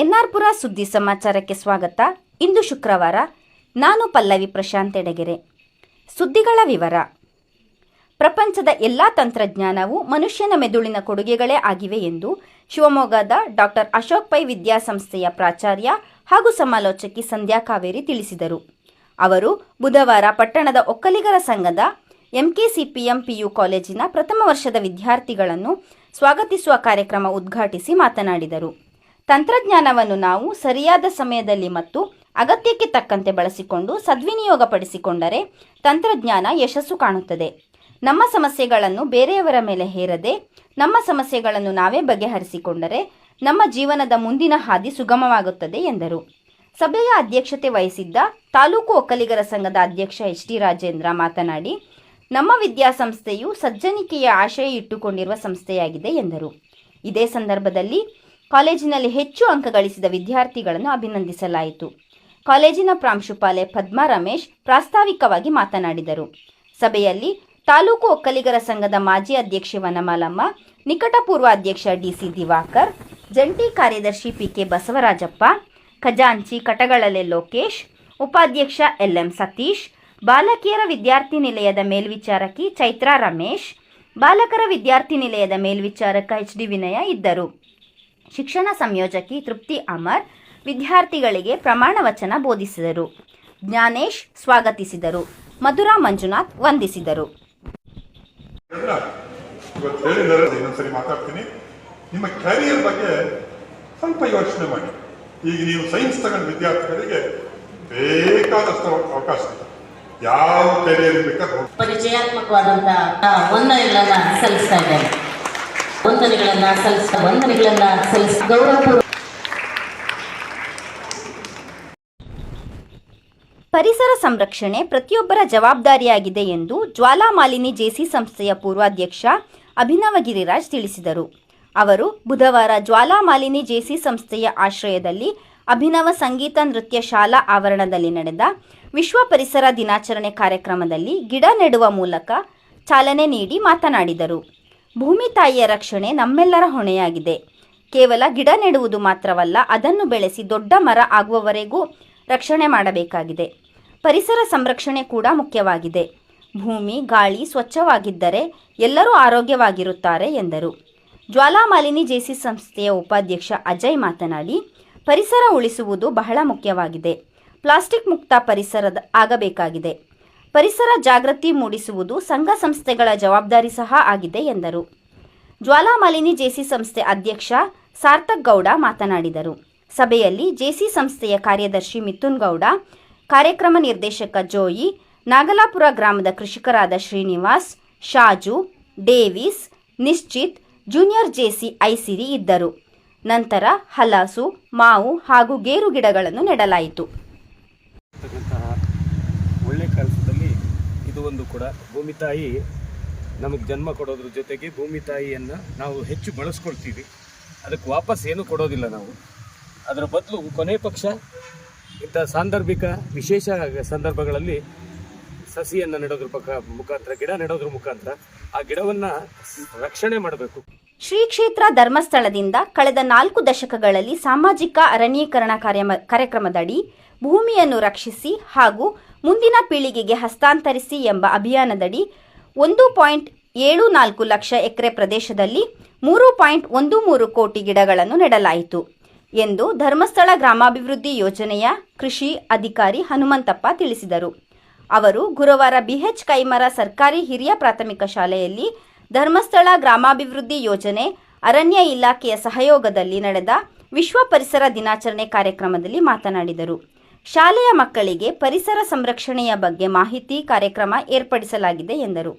ಎನ್ಆರ್ಪುರ ಸುದ್ದಿ ಸಮಾಚಾರಕ್ಕೆ ಸ್ವಾಗತ. ಇಂದು ಶುಕ್ರವಾರ ನಾನು ಪಲ್ಲವಿ ಪ್ರಶಾಂತ್ ಎಡಗೆರೆ. ಸುದ್ದಿಗಳ ವಿವರ. ಪ್ರಪಂಚದ ಎಲ್ಲ ತಂತ್ರಜ್ಞಾನವು ಮನುಷ್ಯನ ಮೆದುಳಿನ ಕೊಡುಗೆಗಳೇ ಆಗಿವೆ ಎಂದು ಶಿವಮೊಗ್ಗದ ಡಾಕ್ಟರ್ ಅಶೋಕ್ ಪೈ ವಿದ್ಯಾಸಂಸ್ಥೆಯ ಪ್ರಾಚಾರ್ಯ ಹಾಗೂ ಸಮಾಲೋಚಕಿ ಸಂಧ್ಯಾ ಕಾವೇರಿ ತಿಳಿಸಿದರು. ಅವರು ಬುಧವಾರ ಪಟ್ಟಣದ ಒಕ್ಕಲಿಗರ ಸಂಘದ ಎಂಕೆಸಿಪಿಎಂ ಪಿಯು ಕಾಲೇಜಿನ ಪ್ರಥಮ ವರ್ಷದ ವಿದ್ಯಾರ್ಥಿಗಳನ್ನು ಸ್ವಾಗತಿಸುವ ಕಾರ್ಯಕ್ರಮ ಉದ್ಘಾಟಿಸಿ ಮಾತನಾಡಿದರು. ತಂತ್ರಜ್ಞಾನವನ್ನು ನಾವು ಸರಿಯಾದ ಸಮಯದಲ್ಲಿ ಮತ್ತು ಅಗತ್ಯಕ್ಕೆ ತಕ್ಕಂತೆ ಬಳಸಿಕೊಂಡು ಸದ್ವಿನಿಯೋಗಪಡಿಸಿಕೊಂಡರೆ ತಂತ್ರಜ್ಞಾನ ಯಶಸ್ಸು ಕಾಣುತ್ತದೆ. ನಮ್ಮ ಸಮಸ್ಯೆಗಳನ್ನು ಬೇರೆಯವರ ಮೇಲೆ ಹೇರದೆ, ನಮ್ಮ ಸಮಸ್ಯೆಗಳನ್ನು ನಾವೇ ಬಗೆಹರಿಸಿಕೊಂಡರೆ ನಮ್ಮ ಜೀವನದ ಮುಂದಿನ ಹಾದಿ ಸುಗಮವಾಗುತ್ತದೆ ಎಂದರು. ಸಭೆಯ ಅಧ್ಯಕ್ಷತೆ ವಹಿಸಿದ್ದ ತಾಲೂಕು ಒಕ್ಕಲಿಗರ ಸಂಘದ ಅಧ್ಯಕ್ಷ ಎಚ್ ಟಿ ರಾಜೇಂದ್ರ ಮಾತನಾಡಿ, ನಮ್ಮ ವಿದ್ಯಾಸಂಸ್ಥೆಯು ಸಜ್ಜನಿಕೆಯ ಆಶಯ ಇಟ್ಟುಕೊಂಡಿರುವ ಸಂಸ್ಥೆಯಾಗಿದೆ ಎಂದರು. ಇದೇ ಸಂದರ್ಭದಲ್ಲಿ ಕಾಲೇಜಿನಲ್ಲಿ ಹೆಚ್ಚು ಅಂಕ ಗಳಿಸಿದ ವಿದ್ಯಾರ್ಥಿಗಳನ್ನು ಅಭಿನಂದಿಸಲಾಯಿತು. ಕಾಲೇಜಿನ ಪ್ರಾಂಶುಪಾಲೆ ಪದ್ಮಾ ರಮೇಶ್ ಪ್ರಾಸ್ತಾವಿಕವಾಗಿ ಮಾತನಾಡಿದರು. ಸಭೆಯಲ್ಲಿ ತಾಲೂಕು ಒಕ್ಕಲಿಗರ ಸಂಘದ ಮಾಜಿ ಅಧ್ಯಕ್ಷೆ ವನಮಾಲಮ್ಮ ನಿಕಟಪೂರ್ವ ಅಧ್ಯಕ್ಷ ಡಿಸಿ ದಿವಾಕರ್, ಜಂಟಿ ಕಾರ್ಯದರ್ಶಿ ಪಿಕೆ ಬಸವರಾಜಪ್ಪ, ಖಜಾಂಚಿ ಕಟಗಳಲೆ ಲೋಕೇಶ್, ಉಪಾಧ್ಯಕ್ಷ ಎಲ್ಎಂ ಸತೀಶ್, ಬಾಲಕಿಯರ ವಿದ್ಯಾರ್ಥಿ ನಿಲಯದ ಮೇಲ್ವಿಚಾರಕಿ ಚೈತ್ರಾ ರಮೇಶ್, ಬಾಲಕರ ವಿದ್ಯಾರ್ಥಿ ನಿಲಯದ ಮೇಲ್ವಿಚಾರಕ ಎಚ್ ಡಿ ವಿನಯ ಇದ್ದರು. ಶಿಕ್ಷಣ ಸಂಯೋಜಕಿ ತೃಪ್ತಿ ಅಮರ್ ವಿದ್ಯಾರ್ಥಿಗಳಿಗೆ ಪ್ರಮಾಣ ವಚನ ಬೋಧಿಸಿದರು. ಜ್ಞಾನೇಶ್ ಸ್ವಾಗತಿಸಿದರು. ಮಧುರಾ ಮಂಜುನಾಥ್ ವಂದಿಸಿದರು. ನಿಮ್ಮ ಕ್ಯಾರಿಯರ್ ಬಗ್ಗೆ ಸ್ವಲ್ಪ ಯೋಚನೆ ಮಾಡಿ. ಈಗ ನೀವು ಸೈನ್ಸ್ ತಗೊಂಡ ವಿದ್ಯಾರ್ಥಿಗಳಿಗೆ ಬೇಕಾದಷ್ಟು ಅವಕಾಶ ಇದೆ. ಯಾವ ಕ್ಯಾರಿಯರ್ ಬೇಕಾದ್ರೆ ಪರಿಚಯಾತ್ಮಕವಾದಂತಹ ಸಲ್ಲಿಸ್ತಾ ಇದ್ದೇನೆ ವಂದನೆಗಳನ್ನ ಸಲ್ಲಿಸ ವಂದನೆಗಳನ್ನ ಸಲ್ಲಿಸ ಗೌರವಪೂರ್ವ ಪರಿಸರ ಸಂರಕ್ಷಣೆ ಪ್ರತಿಯೊಬ್ಬರ ಜವಾಬ್ದಾರಿಯಾಗಿದೆ ಎಂದು ಜ್ವಾಲಾಮಾಲಿನಿ ಜೇಸಿ ಸಂಸ್ಥೆಯ ಪೂರ್ವಾಧ್ಯಕ್ಷ ಅಭಿನವ ಗಿರಿರಾಜ್ ತಿಳಿಸಿದರು. ಅವರು ಬುಧವಾರ ಜ್ವಾಲಾಮಾಲಿನಿ ಜೇಸಿ ಸಂಸ್ಥೆಯ ಆಶ್ರಯದಲ್ಲಿ ಅಭಿನವ ಸಂಗೀತ ನೃತ್ಯ ಶಾಲಾ ಆವರಣದಲ್ಲಿ ನಡೆದ ವಿಶ್ವ ಪರಿಸರ ದಿನಾಚರಣೆ ಕಾರ್ಯಕ್ರಮದಲ್ಲಿ ಗಿಡ ನೆಡುವ ಮೂಲಕ ಚಾಲನೆ ನೀಡಿ ಮಾತನಾಡಿದರು. ಭೂಮಿ ತಾಯಿಯ ರಕ್ಷಣೆ ನಮ್ಮೆಲ್ಲರ ಹೊಣೆಯಾಗಿದೆ. ಕೇವಲ ಗಿಡ ನೆಡುವುದು ಮಾತ್ರವಲ್ಲ, ಅದನ್ನು ಬೆಳೆಸಿ ದೊಡ್ಡ ಮರ ಆಗುವವರೆಗೂ ರಕ್ಷಣೆ ಮಾಡಬೇಕಾಗಿದೆ. ಪರಿಸರ ಸಂರಕ್ಷಣೆ ಕೂಡ ಮುಖ್ಯವಾಗಿದೆ. ಭೂಮಿ, ಗಾಳಿ ಸ್ವಚ್ಛವಾಗಿದ್ದರೆ ಎಲ್ಲರೂ ಆರೋಗ್ಯವಾಗಿರುತ್ತಾರೆ ಎಂದರು. ಜ್ವಾಲಾಮಾಲಿನಿ ಜೇಸಿ ಸಂಸ್ಥೆಯ ಉಪಾಧ್ಯಕ್ಷ ಅಜಯ್ ಮಾತನಾಡಿ, ಪರಿಸರ ಉಳಿಸುವುದು ಬಹಳ ಮುಖ್ಯವಾಗಿದೆ. ಪ್ಲಾಸ್ಟಿಕ್ ಮುಕ್ತ ಪರಿಸರದ ಆಗಬೇಕಾಗಿದೆ. ಪರಿಸರ ಜಾಗೃತಿ ಮೂಡಿಸುವುದು ಸಂಘ ಸಂಸ್ಥೆಗಳ ಜವಾಬ್ದಾರಿ ಸಹ ಆಗಿದೆ ಎಂದರು. ಜ್ವಾಲಾಮಾಲಿನಿ ಜೇಸಿ ಸಂಸ್ಥೆ ಅಧ್ಯಕ್ಷ ಸಾರ್ಥಕ್ ಗೌಡ ಮಾತನಾಡಿದರು. ಸಭೆಯಲ್ಲಿ ಜೇಸಿ ಸಂಸ್ಥೆಯ ಕಾರ್ಯದರ್ಶಿ ಮಿಥುನ್ ಗೌಡ, ಕಾರ್ಯಕ್ರಮ ನಿರ್ದೇಶಕ ಜೋಯಿ, ನಾಗಲಾಪುರ ಗ್ರಾಮದ ಕೃಷಿಕರಾದ Srinivas, Shaju, Davis, Nishchith, junior JC Aisiri ಇದ್ದರು. ನಂತರ ಹಲಾಸು, ಮಾವು ಹಾಗೂ ಗೇರು ಗಿಡಗಳನ್ನು ನೆಡಲಾಯಿತು. ಒಳ್ಳೆ ಇದು ಒಂದು ಕೂಡ ಭೂಮಿ ತಾಯಿ ನಮಗೆ ಜನ್ಮ ಕೊಡೋದ್ರ ಜೊತೆಗೆ ಭೂಮಿ ತಾಯಿಯನ್ನು ನಾವು ಹೆಚ್ಚು ಬಳಸ್ಕೊಳ್ತೀವಿ. ಅದಕ್ಕೆ ವಾಪಸ್ ಏನು ಕೊಡೋದಿಲ್ಲ ನಾವು. ಅದರ ಬದಲು ಕೊನೆ ಪಕ್ಷ ಇಂಥ ಸಾಂದರ್ಭಿಕ ವಿಶೇಷ ಸಂದರ್ಭಗಳಲ್ಲಿ ಸಸಿಯನ್ನು ನೆಡೋದ್ರ ಪಕ್ಕ ಮುಖಾಂತರ, ಗಿಡ ನೆಡೋದ್ರ ಮುಖಾಂತರ ಆ ಗಿಡವನ್ನು ರಕ್ಷಣೆ ಮಾಡಬೇಕು. ಶ್ರೀ ಕ್ಷೇತ್ರ ಧರ್ಮಸ್ಥಳದಿಂದ ಕಳೆದ ನಾಲ್ಕು ದಶಕಗಳಲ್ಲಿ ಸಾಮಾಜಿಕ ಅರಣ್ಯೀಕರಣ ಕಾರ್ಯಕ್ರಮದಡಿ ಭೂಮಿಯನ್ನು ರಕ್ಷಿಸಿ ಹಾಗೂ ಮುಂದಿನ ಪೀಳಿಗೆಗೆ ಹಸ್ತಾಂತರಿಸಿ ಎಂಬ ಅಭಿಯಾನದಡಿ ಒಂದು ಪಾಯಿಂಟ್ ಏಳು ನಾಲ್ಕು ಲಕ್ಷ ಎಕರೆ ಪ್ರದೇಶದಲ್ಲಿ ಮೂರು ಪಾಯಿಂಟ್ ಒಂದು ಮೂರು ಕೋಟಿ ಗಿಡಗಳನ್ನು ನೆಡಲಾಯಿತು ಎಂದು ಧರ್ಮಸ್ಥಳ ಗ್ರಾಮಾಭಿವೃದ್ಧಿ ಯೋಜನೆಯ ಕೃಷಿ ಅಧಿಕಾರಿ ಹನುಮಂತಪ್ಪ ತಿಳಿಸಿದರು. ಅವರು ಗುರುವಾರ ಬಿಎಚ್ ಕೈಮರ ಸರ್ಕಾರಿ ಹಿರಿಯ ಪ್ರಾಥಮಿಕ ಶಾಲೆಯಲ್ಲಿ ಧರ್ಮಸ್ಥಳ ಗ್ರಾಮಾಭಿವೃದ್ಧಿ ಯೋಜನೆ ಅರಣ್ಯ ಇಲಾಖೆಯ ಸಹಯೋಗದಲ್ಲಿ ನಡೆದ ವಿಶ್ವ ಪರಿಸರ ದಿನಾಚರಣೆ ಕಾರ್ಯಕ್ರಮದಲ್ಲಿ ಮಾತನಾಡಿದರು. ಶಾಲೆಯ ಮಕ್ಕಳಿಗೆ ಪರಿಸರ ಸಂರಕ್ಷಣೆಯ ಬಗ್ಗೆ ಮಾಹಿತಿ ಕಾರ್ಯಕ್ರಮ ಏರ್ಪಡಿಸಲಾಗಿದೆ ಎಂದರು.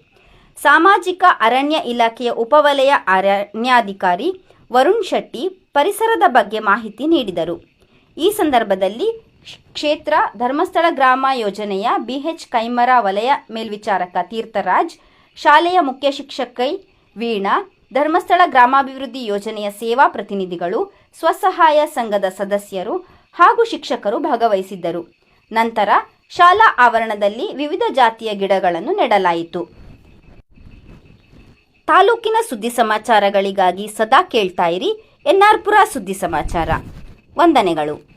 ಸಾಮಾಜಿಕ ಅರಣ್ಯ ಇಲಾಖೆಯ ಉಪವಲಯ ಅರಣ್ಯಾಧಿಕಾರಿ ವರುಣ್ ಶೆಟ್ಟಿ ಪರಿಸರದ ಬಗ್ಗೆ ಮಾಹಿತಿ ನೀಡಿದರು. ಈ ಸಂದರ್ಭದಲ್ಲಿ ಕ್ಷೇತ್ರ ಧರ್ಮಸ್ಥಳ ಗ್ರಾಮ ಯೋಜನೆಯ ಬಿಎಚ್ ಕೈಮರ ವಲಯ ಮೇಲ್ವಿಚಾರಕ ತೀರ್ಥರಾಜ್, ಶಾಲೆಯ ಮುಖ್ಯ ಶಿಕ್ಷಕೈ ವೀಣಾ, ಧರ್ಮಸ್ಥಳ ಗ್ರಾಮಾಭಿವೃದ್ಧಿ ಯೋಜನೆಯ ಸೇವಾ ಪ್ರತಿನಿಧಿಗಳು, ಸ್ವಸಹಾಯ ಸಂಘದ ಸದಸ್ಯರು ಹಾಗೂ ಶಿಕ್ಷಕರು ಭಾಗವಹಿಸಿದ್ದರು. ನಂತರ ಶಾಲಾ ಆವರಣದಲ್ಲಿ ವಿವಿಧ ಜಾತಿಯ ಗಿಡಗಳನ್ನು ನೆಡಲಾಯಿತು. ತಾಲೂಕಿನ ಸುದ್ದಿ ಸಮಾಚಾರಗಳಿಗಾಗಿ ಸದಾ ಕೇಳ್ತಾ ಇರಿ ಎನ್ಆರ್ಪುರ ಸುದ್ದಿ ಸಮಾಚಾರ. ವಂದನೆಗಳು.